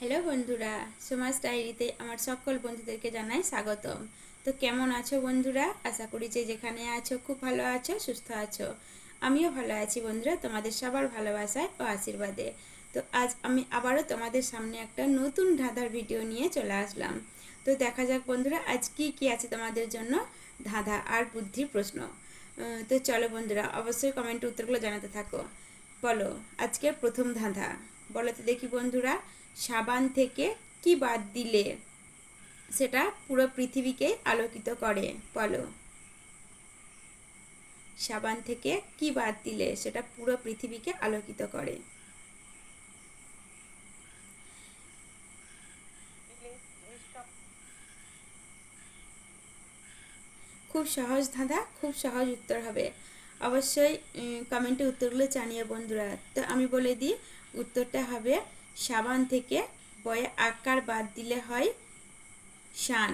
Hello বন্ধুরা সমাজ ডায়েরিতে আমার সকল বন্ধুদেরকে জানাই স্বাগতম। তো কেমন আছো বন্ধুরা? আশা করি যে যেখানে আছো খুব ভালো আছো, সুস্থ আছো। আমিও ভালো আছি বন্ধুরা, তোমাদের সবার ভালোবাসায় ও আশীর্বাদে। তো আজ আমি আবারও তোমাদের সামনে একটা নতুন ধাঁধার ভিডিও নিয়ে চলে আসলাম। তো দেখা যাক বন্ধুরা, আজ কি কি আছে তোমাদের জন্য ধাঁধা আর বুদ্ধির প্রশ্ন। তো চলো বন্ধুরা, অবশ্যই কমেন্টে উত্তরগুলো জানাতে থাকো। বলো, আজকের প্রথম ধাঁধা। বলো তো দেখি বন্ধুরা। সাবান থেকে কি বাদ দিলে সেটা পুরো পৃথিবীকে আলোকিত করে? বলো। সাবান থেকে কি বাদ দিলে সেটা পুরো পৃথিবীকে আলোকিত করে? খুব সহজ ধাঁধা, খুব সহজ উত্তর হবে। অবশ্যই কমেন্টে উত্তরগুলো জানিয়ে বন্ধুরা। তো আমি বলে দিই, উত্তরটা হবে সাবান থেকে বয়ে আকার বাদ দিলে হয় শান।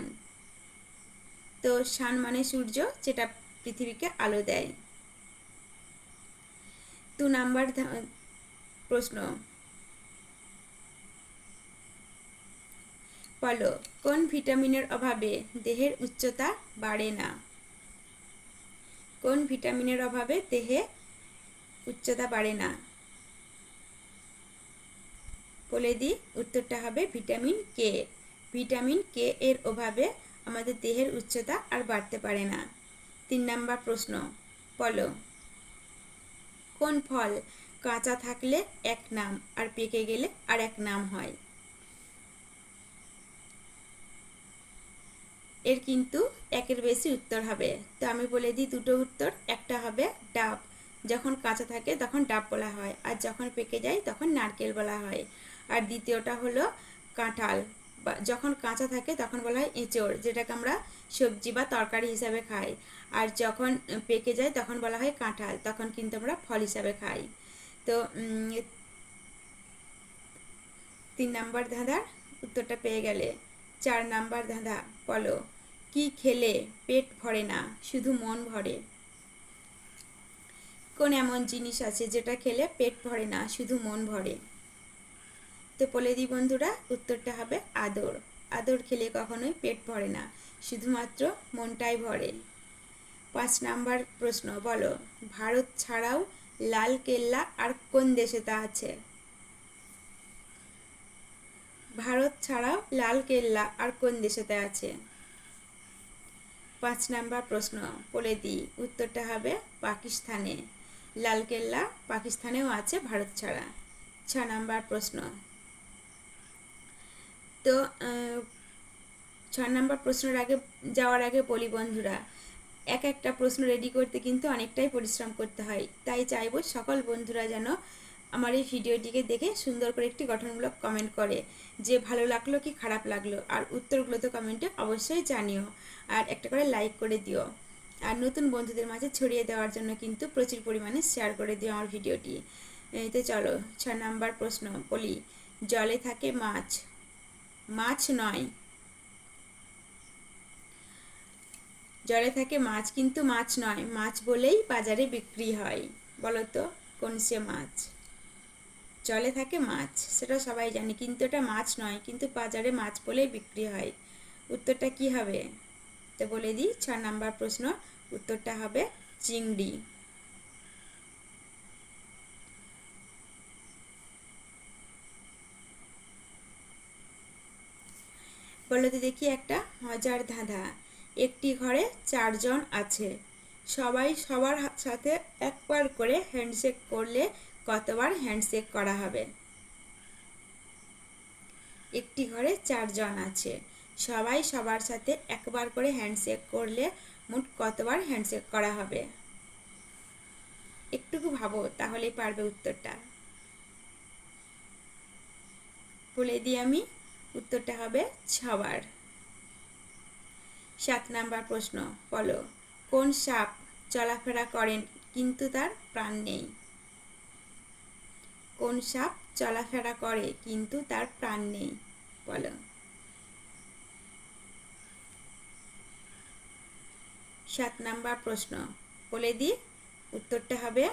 তো শান মানে সূর্য, যেটা পৃথিবীকে আলো দেয়। দু নাম্বার প্রশ্ন। বলো, কোন ভিটামিনের অভাবে দেহের উচ্চতা বাড়ে না? কোন ভিটামিনের অভাবে দেহে উচ্চতা বাড়ে না? বলে দিই, উত্তরটা হবে ভিটামিন কে ভিটামিন কে এর অভাবে আমাদের দেহের উচ্চতা আর বাড়তে পারে না। তিন নাম্বার প্রশ্ন, বলো, কোন ফল কাঁচা থাকলে এক নাম আর পেকে গেলে আর এক নাম হয়? এর কিন্তু একের বেশি উত্তর হবে। তো আমি বলে দিই দুটো উত্তর, একটা হবে ডাব। যখন কাঁচা থাকে তখন ডাব বলা হয়, আর যখন পেকে যায় তখন নারকেল বলা হয়। আর দ্বিতীয়টা হলো কাঁঠাল। যখন কাঁচা থাকে তখন বলা হয় এঁচোড়, যেটাকে আমরা সবজি বা তরকারি হিসাবে খাই। আর যখন পেকে যায় তখন বলা হয় কাঁঠাল, তখন কিন্তু আমরা ফল হিসাবে খাই। তো তিন নাম্বার ধাঁধার উত্তরটা পেয়ে গেলে। চার নাম্বার ধাঁধা বলো, কি খেলে পেট ভরে না, শুধু মন ভরে? কোন এমন জিনিস আছে যেটা খেলে পেট ভরে না, শুধু মন ভরে? তো বলে দিই বন্ধুরা, উত্তরটা হবে আদর। আদর খেলে কখনোই পেট ভরে না, শুধুমাত্র মনটাই ভরে। পাঁচ নাম্বার প্রশ্ন, বলো, ভারত ছাড়াও লাল কেল্লা আর কোন দেশে তা আছে? ভারত ছাড়াও লাল কেল্লা আর কোন দেশেতে আছে? পাঁচ নাম্বার প্রশ্ন, বলে দিই উত্তরটা হবে পাকিস্তানে। লাল কেল্লা পাকিস্তানেও আছে, ভারত ছাড়া। ছ নাম্বার প্রশ্ন তো ছ নাম্বার প্রশ্নের আগে, যাওয়ার আগে বলি বন্ধুরা, এক একটা প্রশ্ন রেডি করতে কিন্তু অনেকটাই পরিশ্রম করতে হয়। তাই চাইব সকল বন্ধুরা যেন আমার এই ভিডিওটিকে দেখে সুন্দর করে একটি গঠনমূলক কমেন্ট করে, যে ভালো লাগল কি খারাপ লাগল, আর উত্তরগুলো তো কমেন্টে অবশ্যই জানিও, আর একটা করে লাইক করে দিও। আর নতুন বন্ধুদের মাঝে ছড়িয়ে দেওয়ার জন্য কিন্তু প্রচুর পরিমাণে শেয়ার করে দিও আমার ভিডিওটি। তো চলো ছ নাম্বার প্রশ্ন বলি, জলে থাকে মাছ। মাছ নয়। জলে থাকে মাছ, কিন্তু মাছ নয়। মাছ বলেই বাজারে বিক্রি হয় বলো তো কোন সে মাছ। জলে থাকে মাছ, সেটা সবাই জানে, কিন্তু এটা মাছ নয়, কিন্তু বাজারে মাছ বলেই বিক্রি হয়। উত্তরটা কি হবে? তো বলে দিই, ছ নাম্বার প্রশ্ন, উত্তরটা হবে চিংড়ি। বলো তো দেখি একটা মজার ধাঁধা। একটি ঘরে চারজন আছে। সবাই সবার সাথে একবার করে হ্যান্ডশেক করলে কতবার হ্যান্ডশেক করা হবে? একটি ঘরে চারজন আছে। সবাই সবার সাথে একবার করে হ্যান্ডশেক করলে মোট কতবার হ্যান্ডশেক করা হবে? একটুকু ভাবো, তাহলেই পারবে উত্তরটা। বলে দিই আমি। উত্তরটা হবে ছবার সাত নাম্বার প্রশ্ন, বলো, কোন সাপ চলাফেরা করেন কিন্তু তার প্রাণ নেই? কোন সাপ চলাফেরা করে কিন্তু তার প্রাণ নেই? বলো। সাত নাম্বার প্রশ্ন, বলে দিই উত্তরটা হবে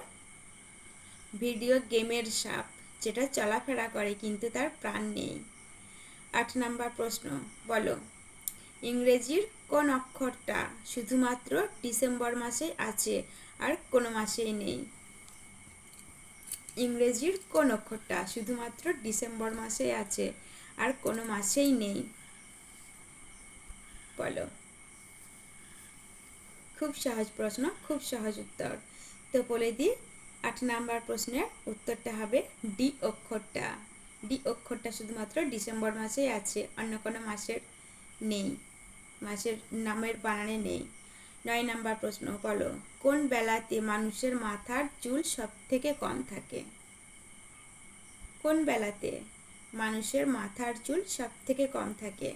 ভিডিও গেমের সাপ, যেটা চলাফেরা করে কিন্তু তার প্রাণ নেই। আট নাম্বার প্রশ্ন, বলো, ইংরেজির কোন অক্ষরটা শুধুমাত্র ডিসেম্বর মাসে আছে আর কোনো মাসেই নেই? ইংরেজির কোন অক্ষরটা শুধুমাত্র ডিসেম্বর মাসে আছে আর কোনো মাসেই নেই? বলো। খুব সহজ প্রশ্ন, খুব সহজ উত্তর। তো বলে দিই, আট নাম্বার প্রশ্নের উত্তরটা হবে ডি অক্ষরটা। ডি অক্ষরটা শুধুমাত্র ডিসেম্বর মাসেই আছে, অন্য কোনো মাসের নেই, মাসের নামের বানানে নেই। নয় নাম্বার প্রশ্ন, বলো, কোন বেলাতে মানুষের মাথার চুল সব থেকে কম থাকে? কোন বেলাতে মানুষের মাথার চুল সব থেকে কম থাকে?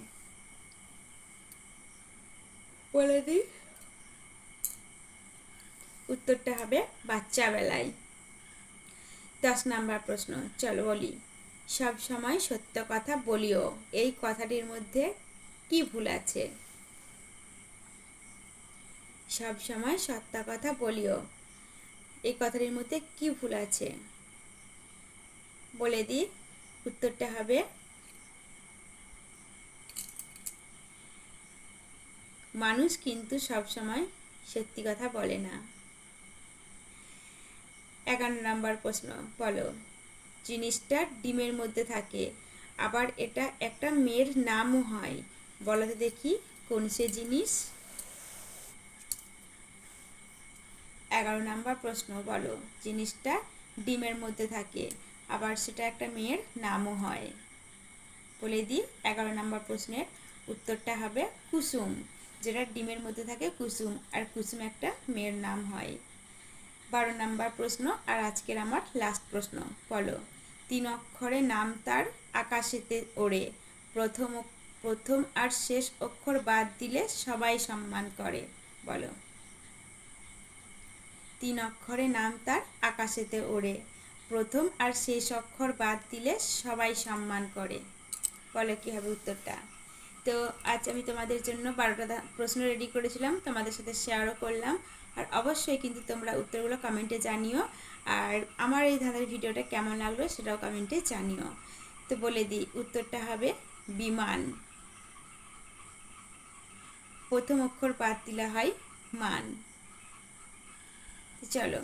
বলে দিই, উত্তরটা হবে বাচ্চা বেলায় দশ নাম্বার প্রশ্ন, চলো বলি সব সময় সত্য কথা বলিও। এই কথাটির মধ্যে কি ভুল আছে? সব সময় সত্য কথা বলিও। এই কথাটির মধ্যে কি ভুল আছে? বলে দিই, উত্তরটা হবে মানুষ কিন্তু সব সময় সত্যি কথা বলে না। এগারো নাম্বার প্রশ্ন, বলো। জিনিসটা ডিমের মধ্যে থাকে। আবার এটা একটা মেয়ের নামও হয়। বলো তো দেখি কোন সে জিনিস? এগারো নাম্বার প্রশ্ন, বলো। জিনিসটা ডিমের মধ্যে থাকে, আবার সেটা একটা মেয়ের নামও হয়। বলে দিই, এগারো নাম্বার প্রশ্নের উত্তরটা হবে কুসুম, যেটা ডিমের মধ্যে থাকে কুসুম, আর কুসুম একটা মেয়ের নাম হয়। বারো নাম্বার প্রশ্ন, আর আজকের আমার লাস্ট প্রশ্ন, বলো। তিন অক্ষরে নাম তার আকাশেতে ওড়ে। প্রথম প্রথম আর শেষ অক্ষর বাদ দিলে সবাই সম্মান করে, বলো। তিন অক্ষরে নাম তার আকাশেতে ওড়ে। প্রথম আর শেষ অক্ষর বাদ দিলে সবাই সম্মান করে, বলো কী হবে উত্তরটা? তো আজ আমি তোমাদের জন্য বারোটা প্রশ্ন রেডি করেছিলাম, তোমাদের সাথে শেয়ারও করলাম। আর অবশ্যই কিন্তু তোমরা উত্তরগুলো কমেন্টে জানিও। আর আমার এই ধাঁধার ভিডিওটা কেমন লাগল সেটাও কমেন্টে জানিও। তো বলে দিই, উত্তরটা হবে বিমান। প্রথম অক্ষর বাদ দিলে হয় মান। চলো।